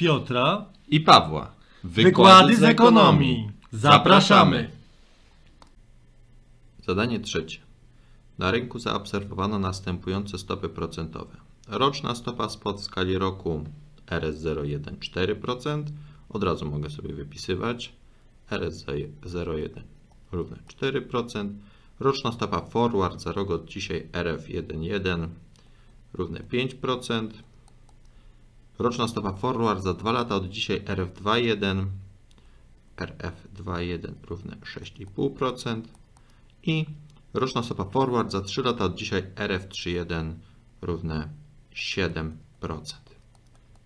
Piotra. i Pawła. Wykłady z ekonomii. Zapraszamy. Zadanie trzecie. Na rynku zaobserwowano następujące stopy procentowe. Roczna stopa spot w skali roku RS01 4%. Od razu mogę sobie wypisywać. RS01 równe 4%. Roczna stopa forward za rok od dzisiaj RF11 równe 5%. Roczna stopa forward za 2 lata od dzisiaj RF21 RF21 równe 6,5% i roczna stopa forward za 3 lata od dzisiaj RF31 równe 7%.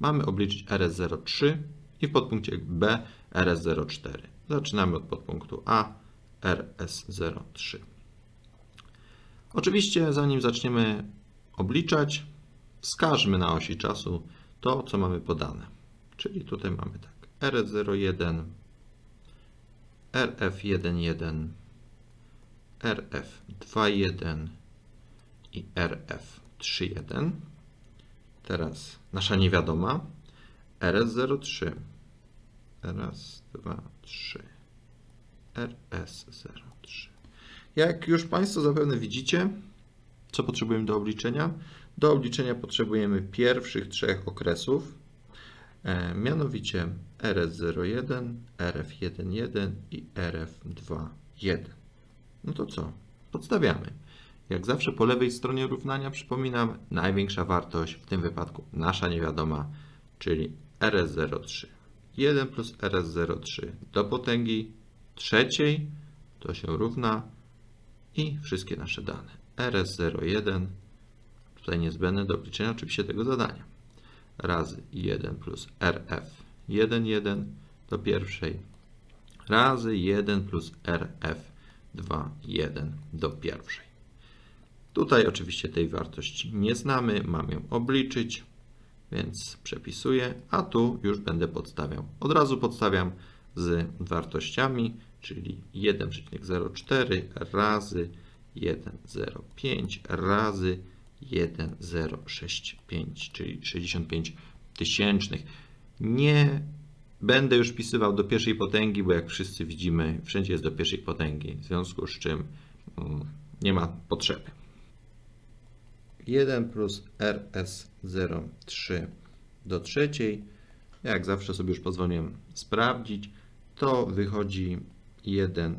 Mamy obliczyć RS03 i w podpunkcie B RS04. Zaczynamy od podpunktu A RS03. Oczywiście zanim zaczniemy obliczać, wskażmy na osi czasu to, co mamy podane. Czyli tutaj mamy tak RS01 RF11, RF21 i RF31. Teraz nasza niewiadoma RS03. Raz, dwa, trzy. RS03. Jak już Państwo zapewne widzicie, co potrzebujemy do obliczenia? Do obliczenia potrzebujemy pierwszych trzech okresów, E, mianowicie RS01, RF11 i RF21. No to co? Podstawiamy. Jak zawsze po lewej stronie równania przypominam, największa wartość, w tym wypadku nasza niewiadoma, czyli RS03. 1 plus RS03 do potęgi trzeciej to się równa i wszystkie nasze dane. RS01, tutaj niezbędne do obliczenia oczywiście tego zadania razy 1 plus RF 1, 1 do pierwszej razy 1 plus RF 2, 1 do pierwszej. Tutaj oczywiście tej wartości nie znamy, mam ją obliczyć, więc przepisuję, a tu już będę podstawiał. Od razu podstawiam z wartościami, czyli 1,04 razy 1,05 razy 1065, czyli 65 tysięcznych. Nie będę już wpisywał do pierwszej potęgi, bo jak wszyscy widzimy, wszędzie jest do pierwszej potęgi, w związku z czym mm, nie ma potrzeby. 1 plus RS03 do trzeciej. Jak zawsze sobie już pozwoliłem sprawdzić, to wychodzi 1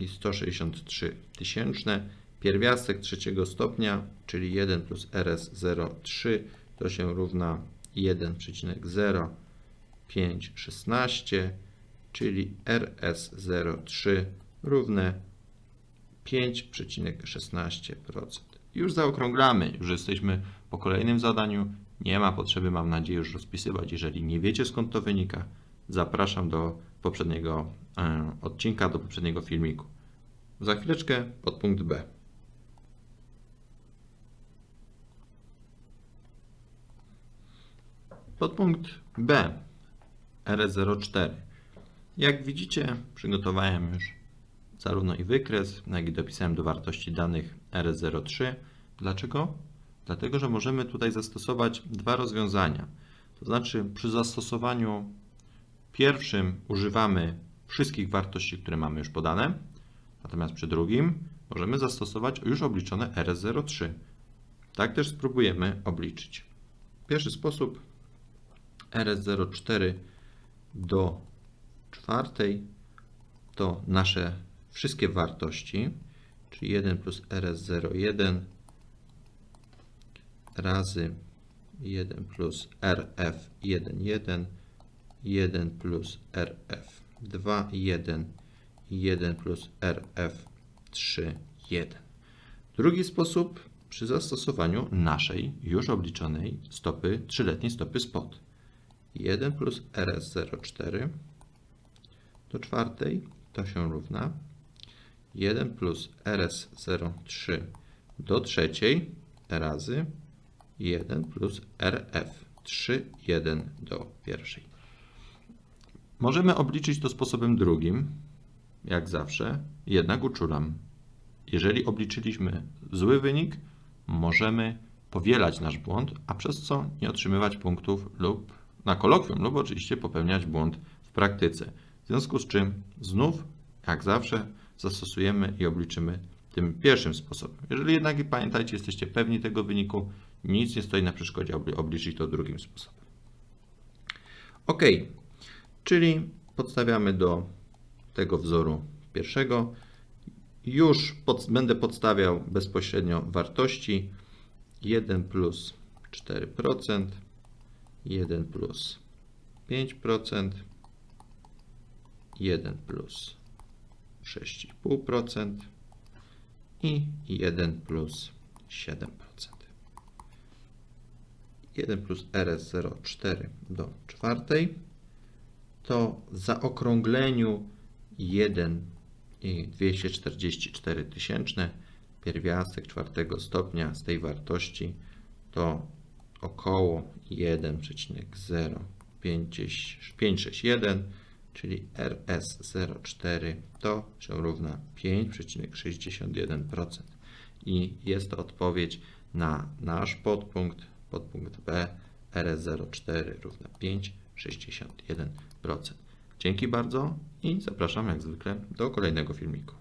i 163 tysięczne. Pierwiastek trzeciego stopnia, czyli 1 plus RS03, to się równa 1,0516, czyli RS03 równe 5,16%. Już zaokrąglamy, już jesteśmy po kolejnym zadaniu. Nie ma potrzeby, mam nadzieję, już rozpisywać. Jeżeli nie wiecie skąd to wynika, zapraszam do poprzedniego odcinka, do poprzedniego filmiku. Za chwileczkę podpunkt B. Podpunkt B RS04. Jak widzicie, przygotowałem już zarówno i wykres, jak i dopisałem do wartości danych RS03. Dlaczego? Dlatego, że możemy tutaj zastosować dwa rozwiązania. To znaczy, przy zastosowaniu pierwszym używamy wszystkich wartości, które mamy już podane. Natomiast przy drugim możemy zastosować już obliczone RS03. Tak też spróbujemy obliczyć. Pierwszy sposób RS04 do czwartej to nasze wszystkie wartości, czyli 1 plus RS01 razy 1 plus RF11, 1 plus RF 2, 1, 1 plus RF 3, 1. Drugi sposób przy zastosowaniu naszej już obliczonej stopy, trzyletniej stopy spot. 1 plus RS04 do czwartej to się równa 1 plus RS03 do trzeciej razy 1 plus RF 3, 1 do pierwszej. Możemy obliczyć to sposobem drugim, jak zawsze, jednak uczulam. Jeżeli obliczyliśmy zły wynik, możemy powielać nasz błąd, a przez co nie otrzymywać punktów lub na kolokwium lub oczywiście popełniać błąd w praktyce. W związku z czym znów, jak zawsze, zastosujemy i obliczymy tym pierwszym sposobem. Jeżeli jednak pamiętajcie, jesteście pewni tego wyniku, nic nie stoi na przeszkodzie, aby obliczyć to drugim sposobem. Ok, czyli podstawiamy do tego wzoru pierwszego. Już pod, będę podstawiał bezpośrednio wartości. 1 plus 4%, 1 plus 5%, 1 plus 6,5% i 1 plus 7%. 1 plus RS04 do czwartej to zaokrągleniu 1 i 244 tysięczne pierwiastek czwartego stopnia z tej wartości to około 1,0561, czyli RS04 to się równa 5,61%. I jest to odpowiedź na nasz podpunkt, podpunkt B RS04 równa 5,61%. Dzięki bardzo i zapraszam jak zwykle do kolejnego filmiku.